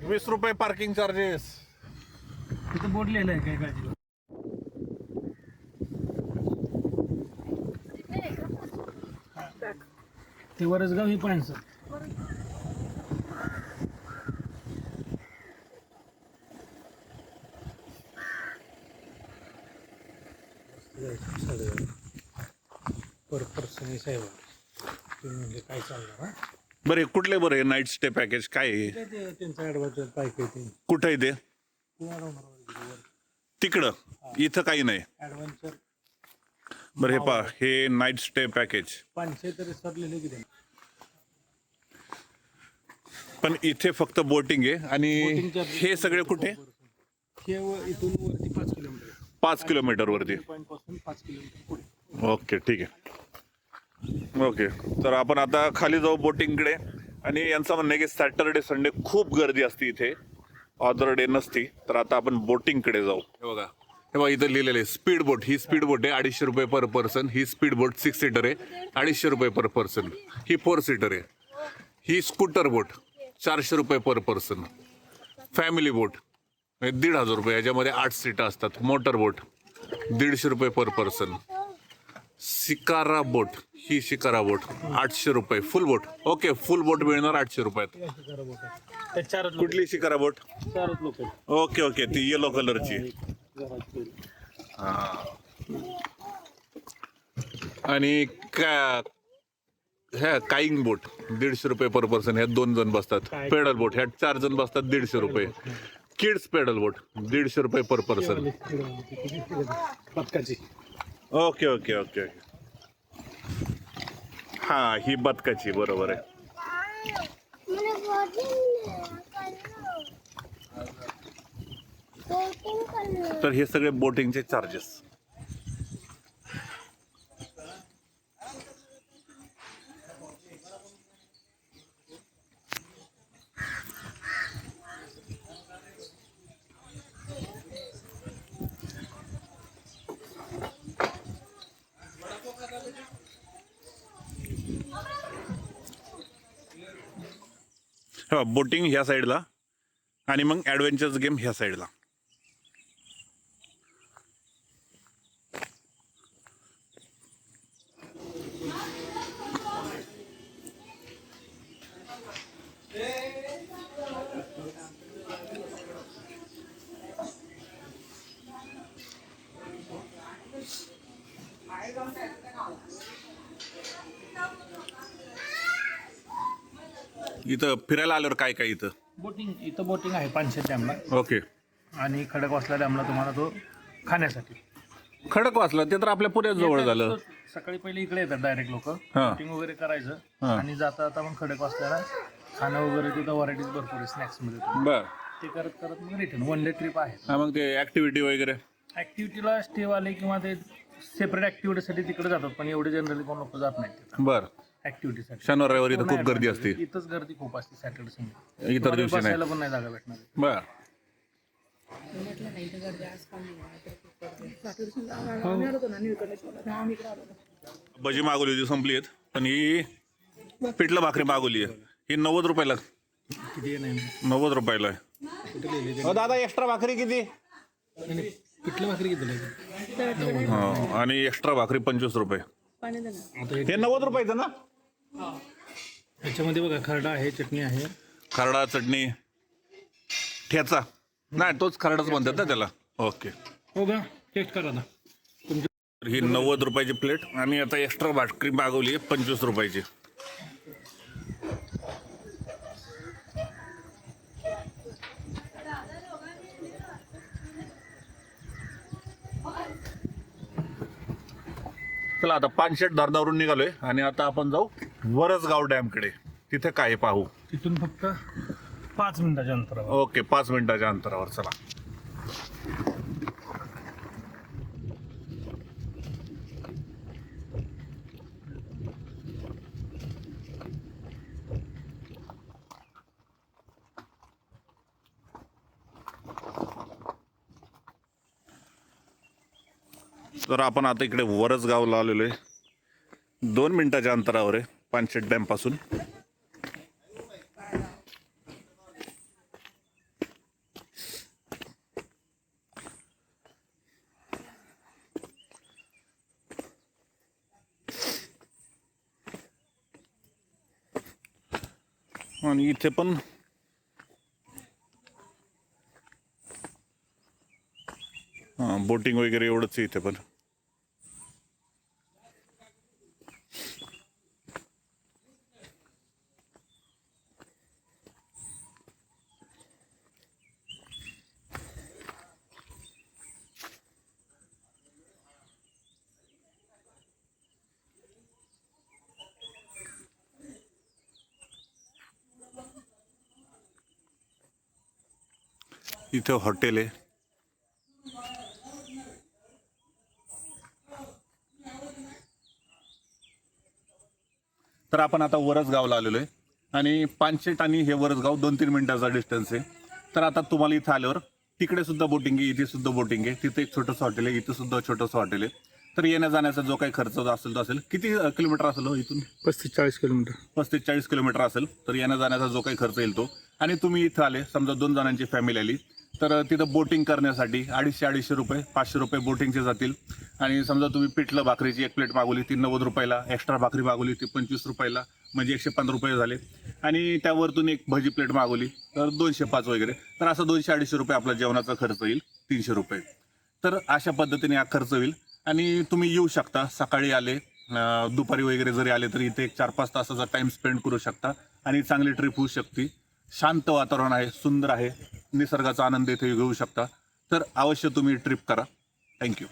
वीस रुपये parking charges तिथं बोर्ड लिहिलं आहे काय काळजी ते वरसगाव ही पाणसं पर पर्सन साहेब तुम्ही म्हणजे काय चालणार हा? बरे कुठले बरे नाईट स्टे पॅकेज काय आहे काय ते त्यांचा ॲडव्हान्स पाहिजे ते कुठं आहे ते? तिकडं. इथं काही नाही. बरं हे पा हे नाईट स्टे पॅकेज पाचशे तरी सरलेले किती पण इथे फक्त बोटिंग आहे. आणि हे सगळे कुठे? व- इथून वरती पाच किलोमीटर. पाच किलोमीटर वरती. पॉईंटपासून पाच किलोमीटर पुढे. ओके ठीक आहे. ओके. तर आपण आता खाली जाऊ बोटिंगकडे. आणि यांचं म्हणणं आहे की सॅटरडे संडे खूप गर्दी असते इथे. ऑदर डे नसती. तर आता आपण बोटिंगकडे जाऊ. हे बघा. हे बघा इथं लिहिलेलं आहे स्पीड बोट ही स्पीड बोट आहे अडीचशे रुपये पर पर्सन ही स्पीड बोट सिक्स सीटर आहे अडीचशे रुपये पर पर्सन ही फोर सीटर आहे. ही स्कूटर बोट चारशे रुपये पर पर्सन फॅमिली बोट म्हणजे दीड हजार रुपये. याच्यामध्ये आठ सीटं असतात. मोटर बोट दीडशे रुपये पर पर्सन सिकारा बोट ही शिकारा बोट. आठशे रुपये. फुल बोट. ओके फुल बोट मिळणार आठशे रुपयात. कुठली शिकारा बोट? चारच लोक आहेत. Okay okay. ती येलो कलरची. आणि का ह्या काईंग बोट. दीडशे रुपये पर पर्सन ह्यात दोन जण बसतात? Pedal boat. ह्यात चार जण बसतात दीडशे रुपये. किड्स पेडल बोट दीडशे रुपये पर पर्सन पत्काची ओके ओके ओके ओके. हा ही बदकाची बरोबर आहे. तर हे सगळे बोटिंगचे चार्जेस बोटिंग ह्या साईडला आणि मग ॲडव्हेंचर्स गेम ह्या साईडला. इथं फिरायला आल्यावर काय काय इथं? बोटिंग इथं बोटिंग आहे पाचशे डॅमला. ओके. आणि खडकवासला डॅमला तुम्हाला तो खाण्यासाठी. खडक वाचलं ते तर आपल्या पुण्यात जवळ झालं. सकाळी पहिले इकडे येतात डायरेक्ट लोक. हा. बोटिंग वगैरे करायचं हा. आणि जाता जाता मग खडक वासल्याला खाणं वगैरे तिथं व्हरायटीज भरपूर आहे स्नॅक्समध्ये बर. ते करत करत मग रिटर्न वन डे ट्रिप आहे. हा मग ते ऍक्टिव्हिटी वगैरे? ऍक्टिव्हिटीला स्टेवाले किंवा ते सेपरेट ऍक्टिव्हिटीसाठी तिकडे जातात पण एवढे जनरली कोण लोक जात नाहीत. बर. ऍक्टिव्हिटीसाठी शनिवार रविवारी इथं खूप गर्दी असते. इथंच गर्दी खूप असते सॅटर्डे संडे इतर दिवशी नाही. बसायला पण नाही जागा भेटणार. बर. भजी मागवली होती संपली आहेत. पण ही पिठलं भाकरी मागवली आहे. ही नव्वद रुपयाला. किती आहे नाही नव्वद रुपयाला आहे. कुठे लिहिले अहो, दादा एक्स्ट्रा भाकरी किती? पिठलं भाकरी किती हो, आणि एक्स्ट्रा भाकरी पंचवीस रुपये. आता हे- नव्वद रुपयाचं ना? ह्याच्यामध्ये बघा खरडा आहे चटणी आहे. खरडा चटणी. ठेचा. नाही तोच खरडाच म्हणतात ना त्याला. ओके. हो का? टेस्ट करा ना. ही नव्वद रुपयाची प्लेट आणि आता एक्स्ट्रा भाकरी मागवली आहे पंचवीस रुपयाची. चला आता पानशेट धरणावरून निघालोय आणि आता आपण जाऊ वरसगाव डॅमकडे. तिथे काय पाहू? तिथून फक्त पाच मिनिटाच्या अंतरावर. ओके पाच मिनिटाच्या अंतरावर चला. तर आपण आता इकडे वरच गाव आलेलो आहे. दोन मिनटाच्या अंतरावर आहे पानशेट डॅमपासून आणि इथे पण बोटिंग वगैरे एवढंच इथे पण. इथे हॉटेल आहे. तर आपण आता वरसगावला आलेलो आहे. आणि पानशेट आणि हे वरसगाव दोन तीन मिनिटाचा डिस्टन्स आहे. तर आता तुम्हाला इथं आल्यावर तिकडे सुद्धा बोटिंग आहे इथे सुद्धा बोटिंग आहे. तिथे एक छोटंसं हॉटेल आहे इथं सुद्धा छोटंसं हॉटेल आहे. तर येण्या जाण्याचा जो काही खर्च असेल तो असेल किती किलोमीटर असेल हो इथून? पस्तीस चाळीस किलोमीटर. पस्तीस चाळीस किलोमीटर असेल. तर येण्या जाण्याचा जो काही खर्च येईल तो. आणि तुम्ही इथं आले समजा दोन जणांची फॅमिली आली. तर तिथं बोटिंग करण्यासाठी अडीचशे अडीचशे रुपये पाचशे रुपये बोटिंगचे जातील. आणि समजा तुम्ही पिठलं भाकरीची एक प्लेट मागवली ती नव्वद रुपयाला एक्स्ट्रा भाकरी मागवली ती पंचवीस रुपयाला म्हणजे एकशे पंधरा रुपये झाले. आणि त्यावरतून एक भजी प्लेट मागवली तर दोनशे पाच वगैरे. तर असं दोनशे अडीचशे रुपये आपला जेवणाचा खर्च येईल तीनशे रुपये. तर अशा पद्धतीने हा खर्च होईल. आणि तुम्ही येऊ शकता सकाळी आले दुपारी वगैरे जरी आले तरी इथे एक चार पाच तासाचा टाइम स्पेंड करू शकता. आणि चांगली ट्रिप होऊ शकते. शांत वातावरण आहे सुंदर आहे. निसर्गाचा आनंद इथे घेऊ शकता. तर अवश्य तुम्ही ट्रिप करा. थँक्यू